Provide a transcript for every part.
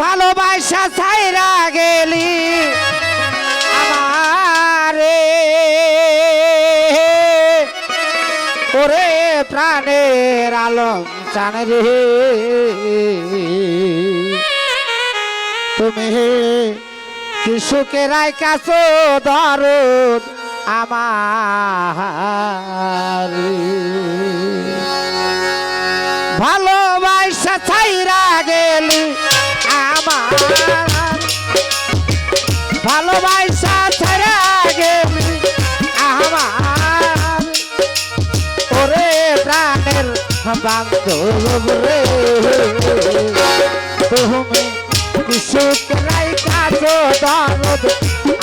ভালোবাসা ছাইরা গেলি আমারে। ওরে প্রাণের আলম চান রে। তুমি কি সুখেরাই কাছো দরদ আমার? ভালোবাসা ছাইরা গেলি বান্ধব রে তুমি নাই কাছো দরদ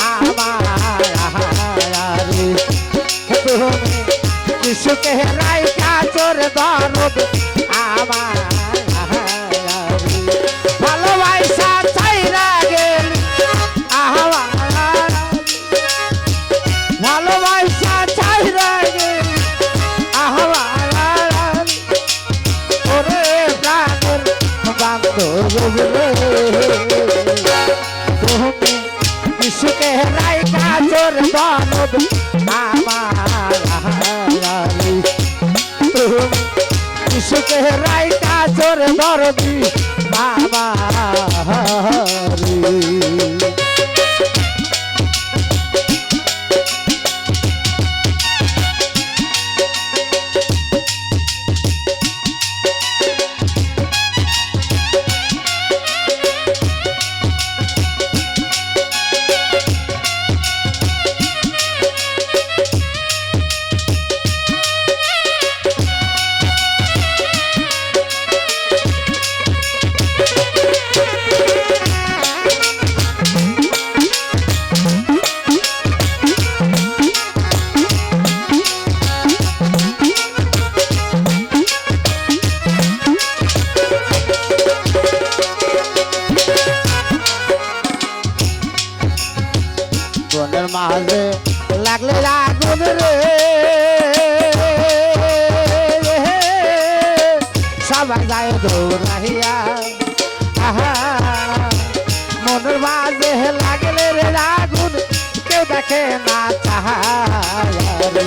আমার তুমি সুখে রাই কাচর দরদ আমার সুখে রাই কাচর দরদ আমার সুখে রাই আমার দৌড়াইয়া আহা, মনের মাঝে লাগলে রে আগুন, কেউ দেখে না চাহায়া। রে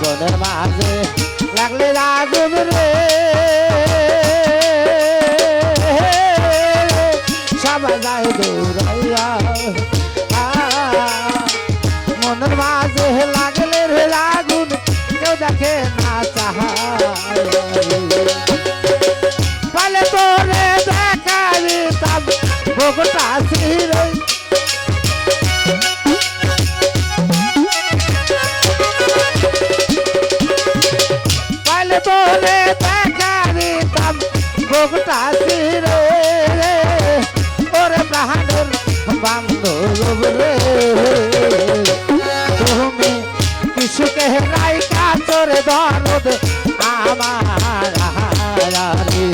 বনের মাঝে লাগলে আগুন রে। সবাই যায় দৌড়াইয়া মনের মাঝে লাগলে রে আগুন, কেউ দেখে না চাহায়। ভোগটা ছিঁড়ে পালে তোরে দেখাবি তব ভোগটা ছিঁড়ে ওরে প্রাণের বান্ধব রে। তুমি কিছুকে নাই কাতর দরদ আমার রে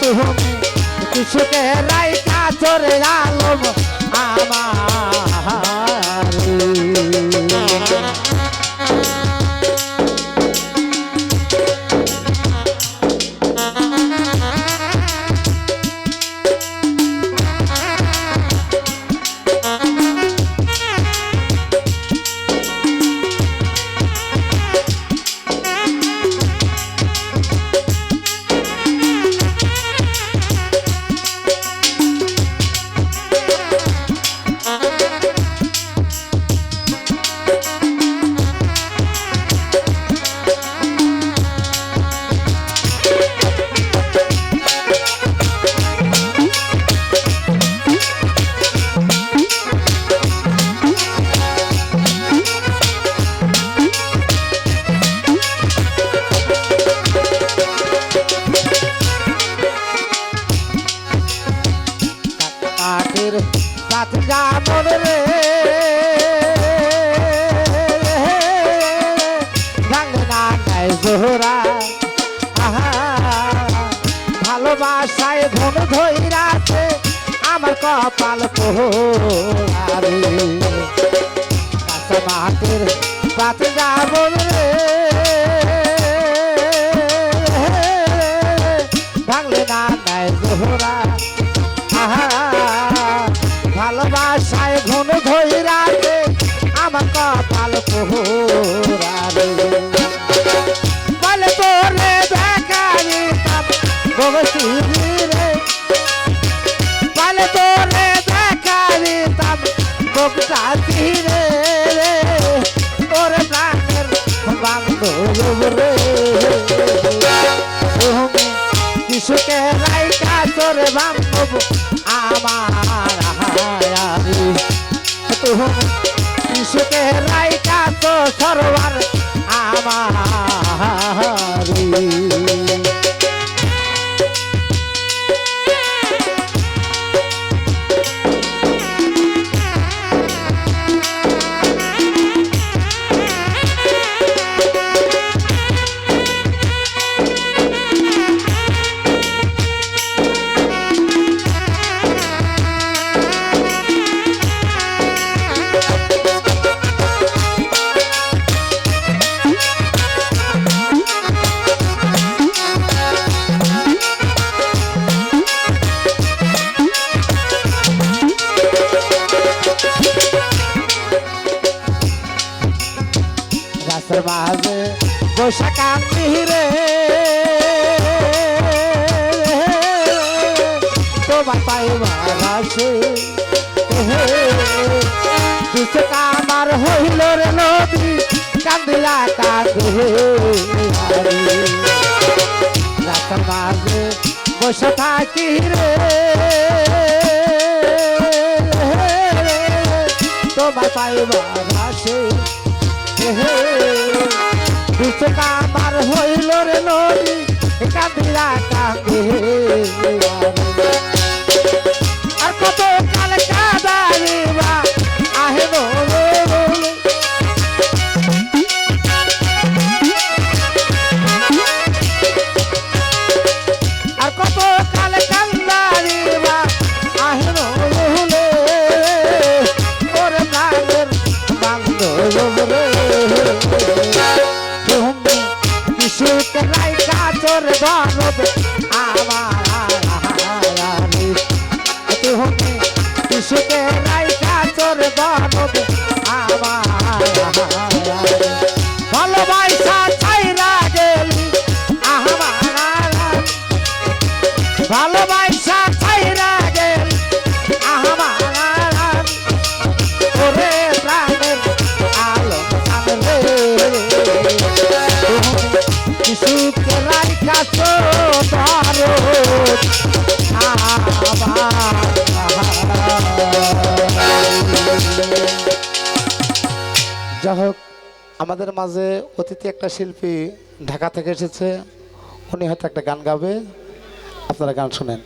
তুমি কিছুকে নাই কাতর আলম মাটির পাত জামন রে। ভাঙে না নাই জোহরা। ভালোবাসায় ধন ধৈরাছে আমার কপাল পোহারে। মাটির পাত জামন রে। ঘন ধৈরাতে আমার কপাল পোহরাবে বলে তোরে বেকারি বসি রে বলে তোরে বেকারি রে। প্রাণের বান্ধব রে কিছুকে বান্ধব আমার তুমি রাইকা তো সরবার মাঝে বৈশাখ রে তোমার পাইবার আসে দুসে কামার হইল রে নদী, কান্দিলা কাঁদে গাছের মাঝে বসে থাকি রে তোমার পাইবার আসে দুটো আমার হইল রে নদী কান্দিলা কান্দে রাইখা তো ধরো যাই হোক, আমাদের মাঝে অতিথি একটা শিল্পী ঢাকা থেকে এসেছে। উনি হয়তো একটা গান গাবে। আপনারা গান শুনেন।